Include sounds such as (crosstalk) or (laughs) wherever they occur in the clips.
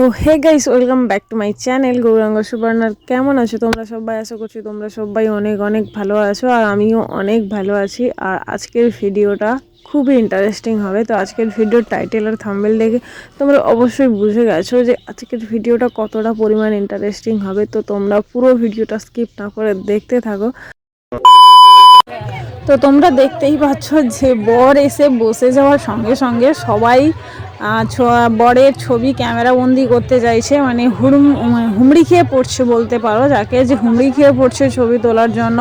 তো হে guys welcome back to my channel Gauranga সুবর্ণার কেমন আছো? তোমরা সবাই, আশা করছি তোমরা সবাই অনেক অনেক ভালো আছো, আর আমিও অনেক ভালো আছি। আর আজকের ভিডিওটা খুবই ইন্টারেস্টিং হবে। তো, আজকের ভিডিওর টাইটেল আর থাম্বেল দেখে তোমরা অবশ্যই বুঝে গেছো যে, আজকের ভিডিওটা কতটা পরিমাণ ইন্টারেস্টিং হবে। তো, তোমরা পুরো ভিডিওটা স্কিপ না করে দেখতে থাকো। তো, তোমরা দেখতেই পাচ্ছ যে, বর এসে বসে যাওয়ার সঙ্গে সঙ্গে সবাই বরের ছবি ক্যামেরা বন্দি করতে চাইছে মানে হুড়ুম মানে হুমড়ি খেয়ে পড়ছে বলতে পারো যাকে যে হুমড়ি খেয়ে পড়ছে ছবি তোলার জন্য।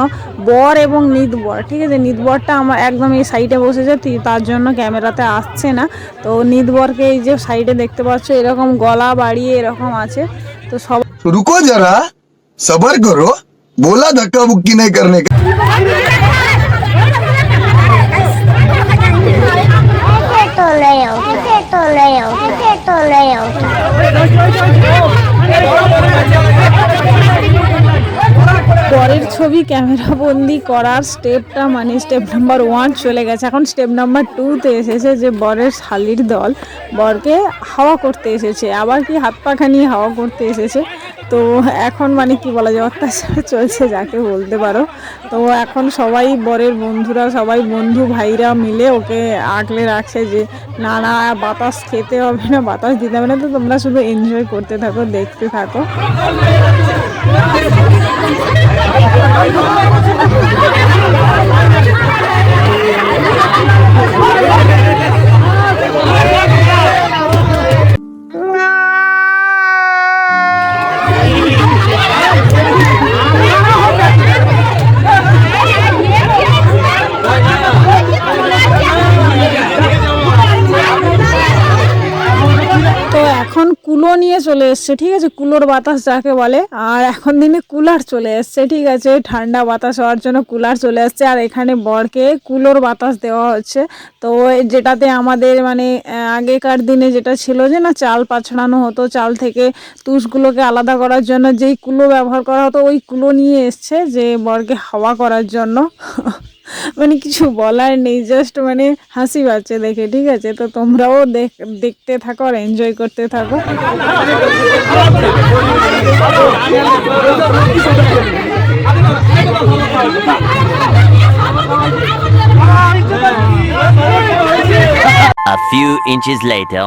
বর এবং নিত বর ঠিক আছে? নিদ বরটা আমার একদম এই সাইডে বসেছে তার জন্য ক্যামেরাতে আসছে না। তো নিদ বরকে এই যে সাইডে দেখতে পাচ্ছ এরকম গলা বাড়িয়ে এরকম আছে। তো সব রুকো যারা সবার করো বলা ধাক্কা বুকি নেই করনে বরের ছবি ক্যামেরা বন্দি করার স্টেপটা মানে স্টেপ নাম্বার ওয়ান চলে গেছে। এখন স্টেপ নাম্বার টুতে এসেছে যে বরের শালির দল। বরকে হাওয়া করতে এসেছে। আবার কি হাত পাখা নিয়ে হাওয়া করতে এসেছে? তো এখন মানে কি বলা যায়, অত্যাচার চলছে যাকে বলতে পারো। তো এখন সবাই বরের বন্ধুরা, সবাই বন্ধু ভাইরা মিলে ওকে আঁকলে রাখছে যে, না না, বাতাস খেতে হবে না, বাতাস দিতে হবে না, তো তোমরা শুধু এনজয় করতে থাকো, দেখতে থাকো। চলে এসছে, ঠিক আছে? কুলোর বাতাস যাকে বলে। আর এখন দিনে কুলার চলে এসছে, ঠিক আছে? ঠান্ডা বাতাস হওয়ার জন্য কুলার চলে আসছে আর এখানে বরকে কুলোর বাতাস দেওয়া হচ্ছে। তো যেটাতে আমাদের মানে আগেকার দিনে যেটা ছিল যে না, চাল পাছড়ানো হতো, চাল থেকে তুষগুলোকে আলাদা করার জন্য যেই কুলো ব্যবহার করা হতো, ওই কুলো নিয়ে এসছে যে বরকে হাওয়া করার জন্য। (laughs) মানে কিছু বলার নেই জাস্ট মানে হাসি বাচ্চা দেখে ঠিক আছে তো তোমরাও দেখ দেখতে থাকো আর এনজয় করতে থাকো A few inches later.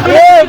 এটা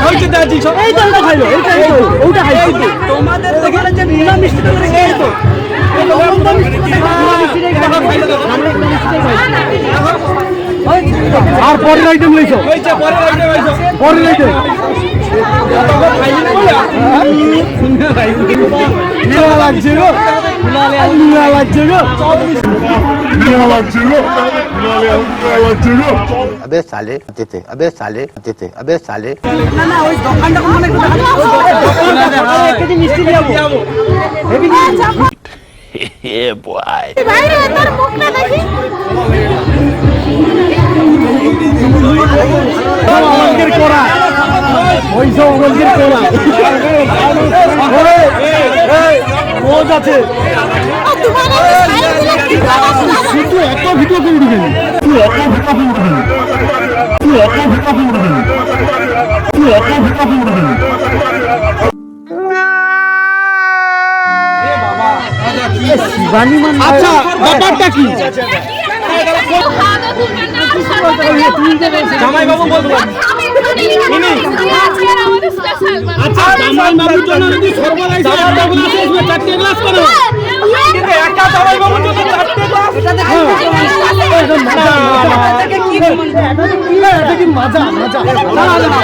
ওই তো দাদি তোমাদের দোকানে যে মিষ্টি তো। এই তো। এই মিষ্টি খাইলো আর পরের আইটেম লইছো পরের আইটেম নিয়া লাগছে গো নিয়া লাগছে গো अबे साले देते अबे साले देते अबे साले Yeah, boy. অঙ্কের করা ওই সব অঙ্কের করা। রোজ আছে। শুধু এত ভিডিও করে দিবেন তুই এত ভিডিও করে দিবেন তুই এত ভিডিও করে দিবেন তুই এত ভিডিও করে দিবেন আচ্ছা ব্যাপারটা কি? জামাই বাবু বলব আচ্ছা জামাই বাবুর জন্য যদি সর্বদাই একটা গ্লাস আসবে চারটে গ্লাস করে। একটা জামাই বাবুর জন্য চারটে গ্লাস? এটা মজা মজা। না না না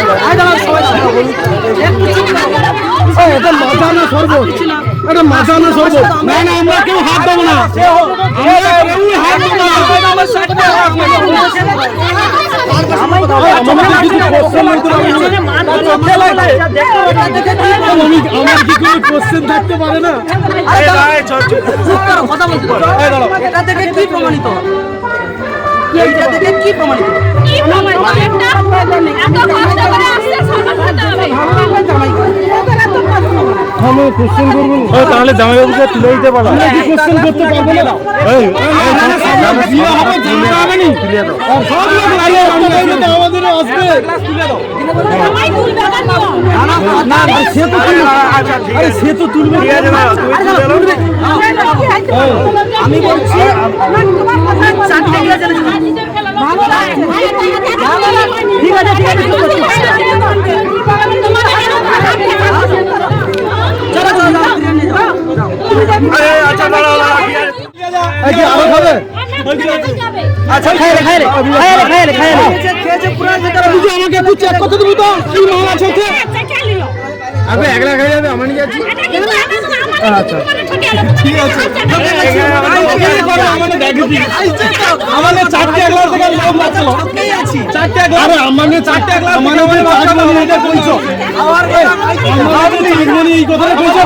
এটা মজা না শরবত এটা মজা না শরবত না না আমরা কেউ হাত দেবো না। আমরা কেউ হাত দেবো না। আমার কি কোনো কোশ্চেন থাকতে পারে না? এটা থেকে কি প্রমাণিত? এটা থেকে কি প্রমাণিত? আমি কোশ্চেন করব তাহলে জামাইবাবুকে তুলে দিতে পারো কি কোশ্চেন করতে পারব না সে তো তুলবে আমি বলছি ঠিক আছে আছে আচ্ছা খাই রে খাই রে খাই রে খাই রে খাই রে খেয়েছে পুরো ভিতরে আমাকে একটু চেক করতে দিবি তো কি মাল আছে। আবে একলা খাই যাবে আমার নিয়ে যাচ্ছি আচ্ছা ঠিক আছে আমাদের চারটে একলা থেকে লোক লাগছিল চারটে একলা আরে আমাদের চারটে একলা মানে মানে চারটে একলা এটা কইছো আমাদের মানে এই কথাটা কইছো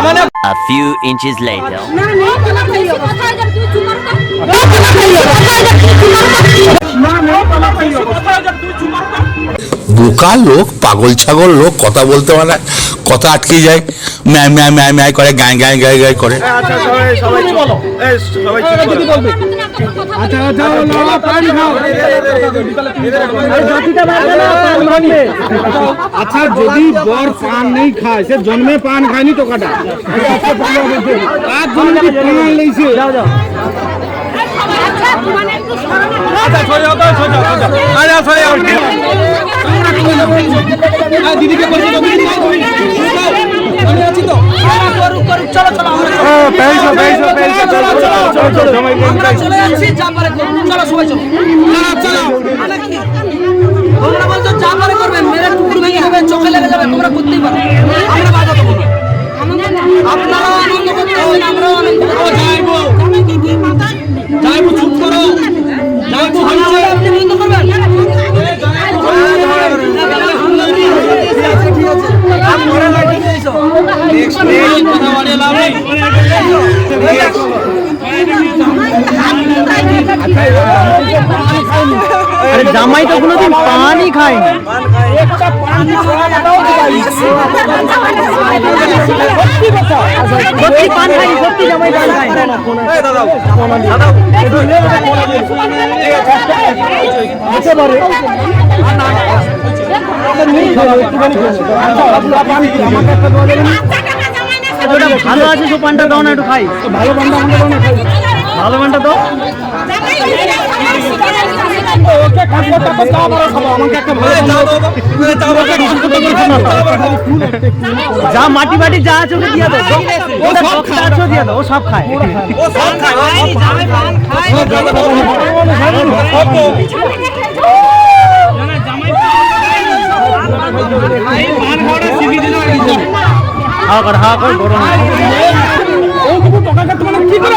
আমাদের A few inches later. বোকা লোক পাগল ছাগল লোক কথা বলতে পারে না, কথা আটকে যায় ম্যায় ম্যায় ম্যায় ম্যায় করে গায়ে গায়ে গায়ে গায়ে করে আচ্ছা আচ্ছা না পানি খাও আচ্ছা যদি বর পান নেই খায় সে জন্মে পান খায়নি তো কাটা আর জন্মে পান লইছে যাও যাও আচ্ছা সরে যাও সরে যাও। সরে যাও। দিদিকে বলছি তো আমি আছি তো। চলো চলো আমরা পেইছো পেইছো পেইছো চলো চলো চলো চলো চলে যাচ্ছি যা পারে চলো সবাই চলো। চলো তোমরা বলছো যা পারে করবেন মেরে টুকুর ভেঙে যাবে চোখে লেগে যাবে তোমরা করতেই পারো। আমরা বাধা দেবো না। আপনারাও আনন্দ করতে হবে আমরাও আনন্দ করতে যাইবো যাইবো ভালো আছে সে পানটা দাও না একটু খাই। ভালো না ভালো পানটা দাও যা মাটি মাটি যা আছে ওকে দিয়ে দাও ওটা সব আছে দিয়ে দাও ও সব খায় ও সব খায় জামাই পান খায় হাওয়া কর হাওয়া কর গরম কি করে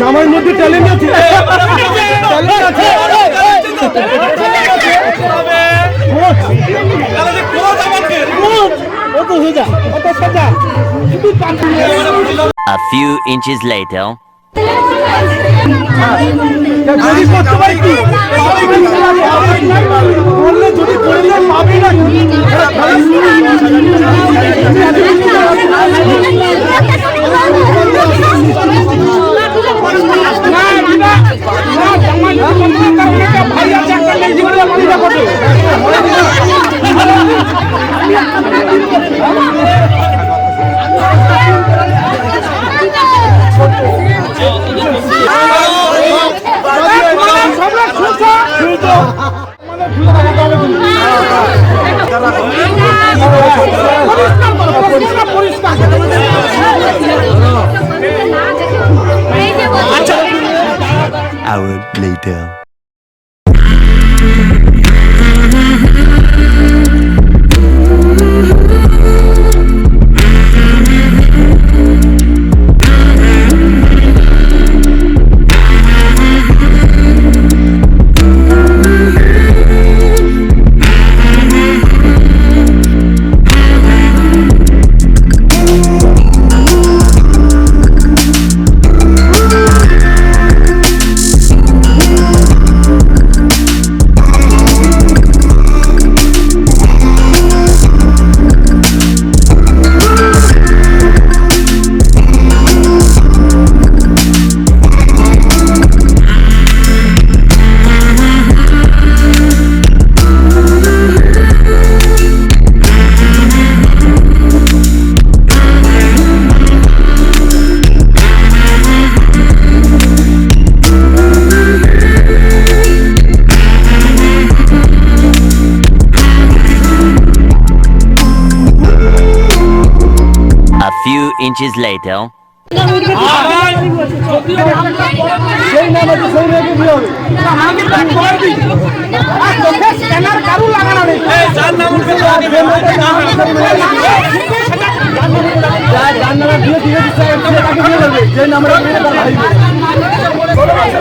জামার মধ্যে ট্যালেন্ট আছে A few inches later. করতে পারি কি বললে যদি করলে পাবি না ভাই আছে একটা জীবনে মানুষ করবে hour later. তার ভাই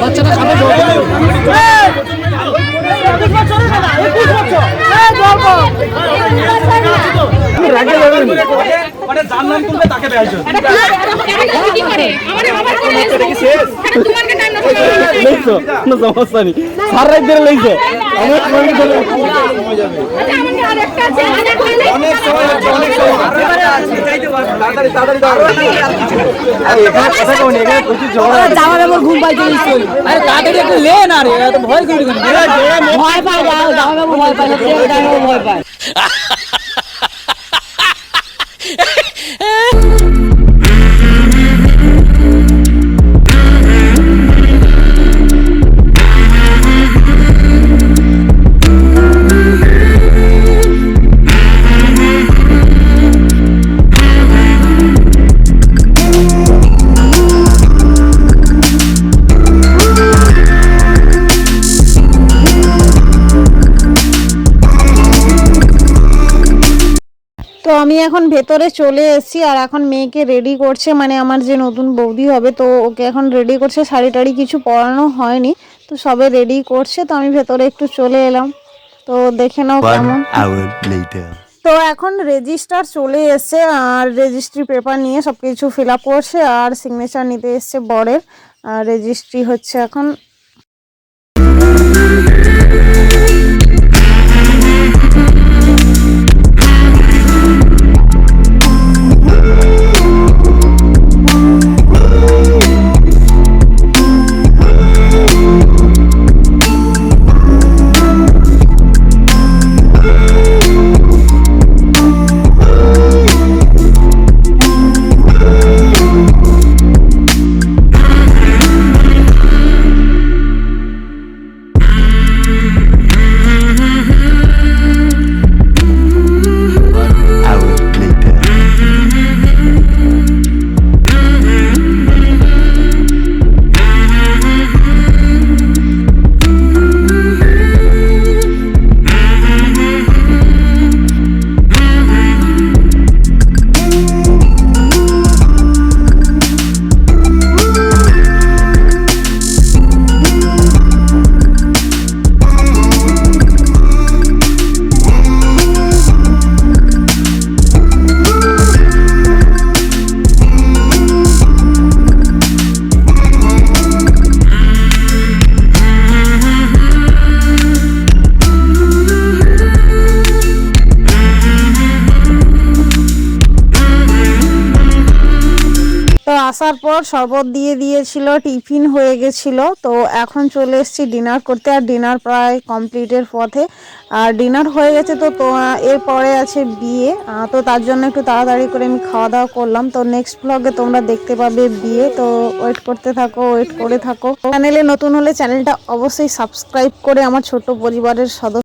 বাচ্চাটা যাবেন মানে যার নাম তুলবে তাকে কোনো সমস্যা নেই সার রাত ধরে লেখছো অনেক সময় ধরে অনেক সময় অনেক সময় জামা কাপড় ঘুম পাইতে স্কুল আরে তাড়াতাড়ি একটু লে না রে এত ভয় করি ভয় পায় জামা জামা ভয় পায় ভয় পায় এখন ভেতরে চলে এসেছি আর এখন মেয়েকে রেডি করছে মানে আমার যে নতুন বৌদি হবে তো ওকে এখন রেডি করছে। শাড়ি টাড়ি কিছু পরানো হয়নি তো সবে রেডি করছে তো আমি ভেতরে একটু চলে এলাম। তো দেখে নাও কেমন। তো এখন রেজিস্টার চলে এসছে আর রেজিস্ট্রি পেপার নিয়ে সব কিছু ফিল আপ করছে আর সিগনেচার নিতে এসছে বরের আর রেজিস্ট্রি হচ্ছে এখন। আসার পর শরবত দিয়ে দিয়েছিল, টিফিন হয়ে গেছিল। তো এখন চলে এসেছি ডিনার করতে। আর ডিনার প্রায় কমপ্লিটের পথে। আর ডিনার হয়ে গেছে তো তো এরপরে আছে বিয়ে। তো তার জন্য একটু তাড়াতাড়ি করে আমি খাওয়া দাওয়া করলাম। তো নেক্সট ব্লগে তোমরা দেখতে পাবে বিয়ে। তো ওয়েট করতে থাকো ওয়েট করে থাকো। চ্যানেলে নতুন হলে চ্যানেলটা অবশ্যই সাবস্ক্রাইব করে আমার ছোট পরিবারের সদস্য